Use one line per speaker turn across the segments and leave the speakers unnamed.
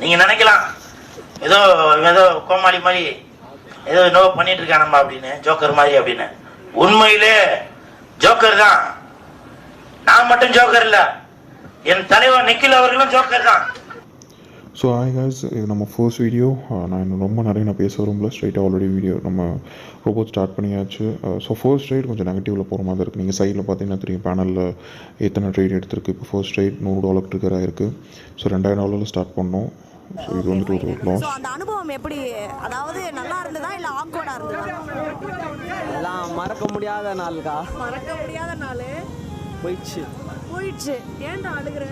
நீங்க நினைக்கலாம். ஏதோ ஏதோ கோமாளி மாதிரி ஏதோ நோ பண்ணிட்டு இருக்கானம்மா அப்படின்னு ஜோக்கர் மாதிரி அப்படின்னு. உண்மையிலே ஜோக்கர் தான். நான் மட்டும் ஜோக்கர் இல்ல. என் தலைவர் நிக்கில் அவர்களும் ஜோக்கர் தான்.
ஸோ ஹாய் guys இது நம்ம ஃபர்ஸ்ட் வீடியோ நான் இன்னும் ரொம்ப நிறைய நான் பேச விரும்பல. ஸ்ட்ரைட்டாக ஆல்ரெடி வீடியோ நம்ம ரோபோட் ஸ்டார்ட் பண்ணியாச்சு. ஸோ ஃபர்ஸ்ட் ரைட் கொஞ்சம் நெகட்டிவில் போகிற மாதிரி இருக்குது நீங்கள் சைடில் பார்த்தீங்கன்னா தெரியும் பேனலில் எத்தனை ட்ரேட் எடுத்திருக்கு. இப்போ ஃபர்ஸ்ட் ரைட் நூறு டாலர் ட்ரிகர் ஆயிருக்கு. ஸோ ரெண்டாயிரம் டாலரில் ஸ்டார்ட் பண்ணோம். ஸோ இது வந்துட்டு ஒரு லாஸ்
ஸோ அந்த அனுபவம் எப்படி? அதாவது நல்லா இருந்ததா இல்லை ஆக்வர்டா இருந்ததா?
எல்லாம் மறக்க முடியாத நாளுக்கா.
மறக்க முடியாத நாள்.
போயிடுச்சு.
போயிடுச்சு. ஏன்டா அழுகுற?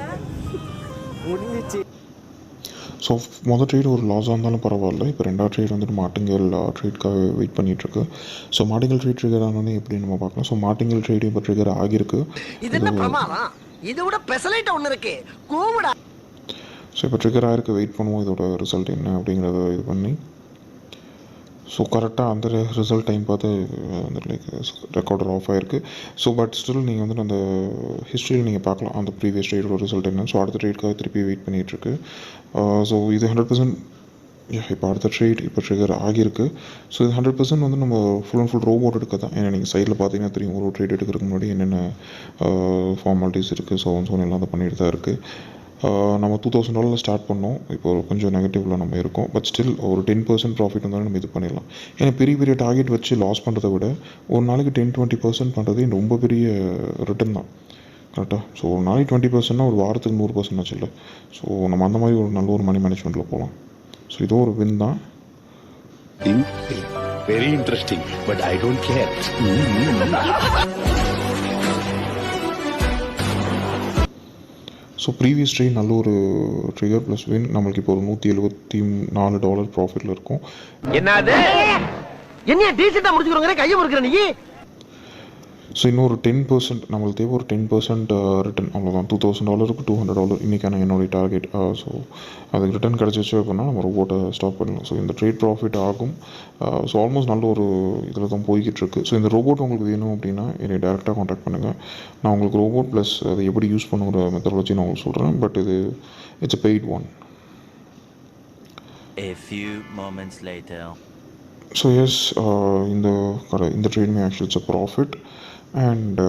முடிஞ்சிச்சு.
ஸோ மொதல் ட்ரேட் ஒரு லாஸாக இருந்தாலும் பரவாயில்ல. இப்போ ரெண்டாவது ட்ரேட் வந்துட்டு மாட்டிங்கல் ட்ரேட்காக வெயிட் பண்ணிகிட்ருக்கு ஸோ மாட்டிங்கல் ட்ரேட் ட்ரிகர் ஆனோடனே எப்படி நம்ம பார்க்கலாம்? ஸோ மாட்டிங்கல் ட்ரேட் இப்போ ட்ரிகர் ஆகியிருக்கு.
இது விட பெசலைட் ஒண்ணு இருக்கு. கூவிடா.
ஸோ இப்போ ட்ரிகர் ஆகிருக்கு வெயிட் பண்ணுவோம். இதோட ரிசல்ட் என்ன அப்படிங்கிறத இது பண்ணி. ஸோ கரெக்டாக அந்த ரிசல்ட் டைம் பார்த்து வந்து லைக் ரெக்கார்டர் ஆஃப் ஆயிருக்கு. ஸோ பட் ஸ்டில் நீங்கள் வந்து அந்த ஹிஸ்ட்ரியில் நீங்கள் பார்க்கலாம். அந்த ப்ரீவியஸ் ட்ரேடோட ரிசல்ட் என்ன. ஸோ அடுத்த ட்ரேட்காக திருப்பி வெயிட் பண்ணிகிட்ருக்கு ஸோ இது ஹண்ட்ரட் பர்சன்ட் இப்போ அடுத்த ட்ரேட் இப்போ ட்ரிகர் ஆகியிருக்கு. ஸோ இது ஹண்ட்ரட் பர்சன்ட் வந்து நம்ம ஃபுல் அண்ட் ஃபுல் ரோபோட் எடுக்க தான் ஏன்னா நீங்கள் சைடில் பார்த்தீங்கன்னா தெரியும் ஒரு ட்ரேட் எடுக்கிறதுக்கு முன்னாடி என்னென்ன ஃபார்மாலிட்டிஸ் இருக்குது ஸோ ஸோ எல்லாம் அதை பண்ணிட்டு தான் இருக்குது நம்ம டூ தௌசண்ட் டாலரில் ஸ்டார்ட் பண்ணோம். இப்போ கொஞ்சம் நெகட்டிவில் நம்ம இருக்கோம். பட் ஸ்டில் ஒரு டென் பர்சன்ட் ப்ராஃபிட் வந்தாலும் நம்ம இது பண்ணிடலாம். ஏன்னா பெரிய பெரிய டார்கெட் வச்சு லாஸ் பண்ணுறதை விட ஒரு நாளைக்கு டென் டுவெண்ட்டி பர்சன்ட் பண்ணுறது ரொம்ப பெரிய ரிட்டர்ன் தான். கரெக்டாக ஸோ ஒரு நாளைக்கு டுவெண்ட்டி பர்சன்ட்னா ஒரு வாரத்துக்கு நூறு பர்சன்ட் ஆச்சு இல்லை ஸோ நம்ம அந்த மாதிரி ஒரு நல்ல ஒரு மணி மேனேஜ்மெண்ட்டில் போகலாம். ஸோ இதோ ஒரு வின் தான்.
Very interesting but I don't care
so previous trade நல்ல ஒரு ட்ரிகர் ப்ளஸ் வின் நம்மளுக்கு இப்போ ஒரு நூற்றி எழுபத்தி நாலு டாலர் ப்ராஃபிட்டில் இருக்கும்.
என்னது? என்ன டீசெண்டா முடிச்சுக்கிறோங்க கையை முறுக்கிற நீ?
ஸோ இன்னொரு டென் பர்சன்ட் நம்மளுக்கு தேவை ஒரு டென் பர்சன்ட் ரிட்டன் அவ்வளோதான் டூ தௌசண்ட் டாலருக்கு டூ ஹண்ட்ரட் டாலர் இன்றைக்கான என்னுடைய டார்கெட் ஸோ அதுக்கு ரிட்டர்ன் கிடச்சிச்சு அப்படின்னா நம்ம ரோபோட்டை ஸ்டாப் பண்ணலாம். ஸோ இந்த ட்ரேட் ப்ராஃபிட் ஆகும். ஸோ ஆல்மோஸ்ட் நல்ல ஒரு இதில் தான் போய்கிட்டு இருக்கு ஸோ இந்த ரோபோட் உங்களுக்கு வேணும் அப்படின்னா என்னை டேரெக்டாக காண்டாக்ட் பண்ணுங்கள் நான் உங்களுக்கு ரோபோட் ப்ளஸ் அதை எப்படி யூஸ் பண்ணுங்கிற மெத்தடாலஜி நான் உங்களுக்கு சொல்கிறேன் பட் இது it's a paid one
A few moments later.
So yes இந்த கடை இந்த ட்ரேடுமே actually it's a profit and